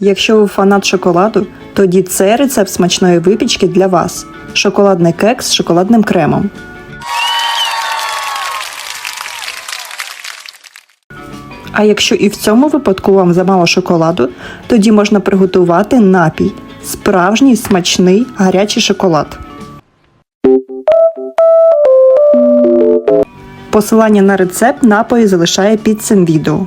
Якщо ви фанат шоколаду, тоді це рецепт смачної випічки для вас. Шоколадний кекс з шоколадним кремом. А якщо і в цьому випадку вам замало шоколаду, тоді можна приготувати напій справжній смачний гарячий шоколад. Посилання на рецепт напої залишає під цим відео.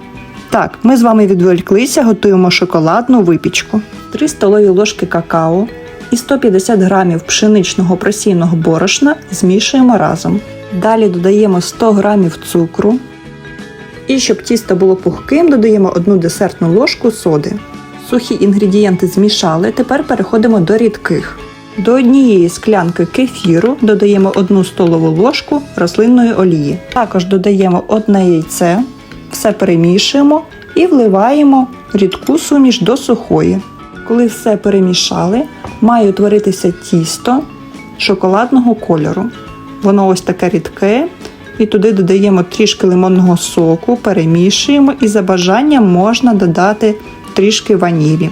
Так, ми з вами відволіклися, готуємо шоколадну випічку. 3 столові ложки какао і 150 грамів пшеничного просійного борошна змішуємо разом. Далі додаємо 100 грамів цукру. І щоб тісто було пухким, додаємо 1 десертну ложку соди. Сухі інгредієнти змішали, тепер переходимо до рідких. До однієї склянки кефіру додаємо 1 столову ложку рослинної олії. Також додаємо одне яйце, все перемішуємо і вливаємо рідку суміш до сухої. Коли все перемішали, має утворитися тісто шоколадного кольору. Воно ось таке рідке, і туди додаємо трішки лимонного соку, перемішуємо і за бажанням можна додати трішки ванілі.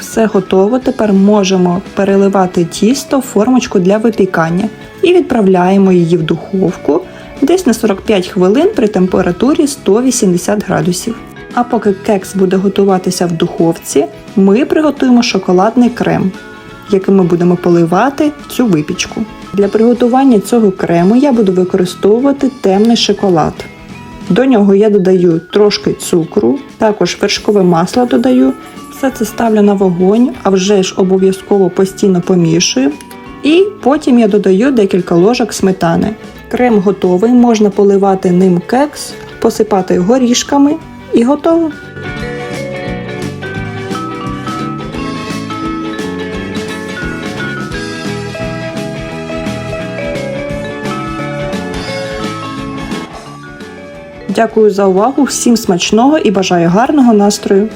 Все готово. Тепер можемо переливати тісто в формочку для випікання і відправляємо її в духовку десь на 45 хвилин при температурі 180 градусів. А поки кекс буде готуватися в духовці, ми приготуємо шоколадний крем, яким ми будемо поливати цю випічку. Для приготування цього крему я буду використовувати темний шоколад. До нього я додаю трошки цукру, також вершкове масло додаю. Все це ставлю на вогонь, а вже ж обов'язково постійно помішую. І потім я додаю декілька ложок сметани. Крем готовий, можна поливати ним кекс, посипати горішками і готово. Дякую за увагу, всім смачного і бажаю гарного настрою!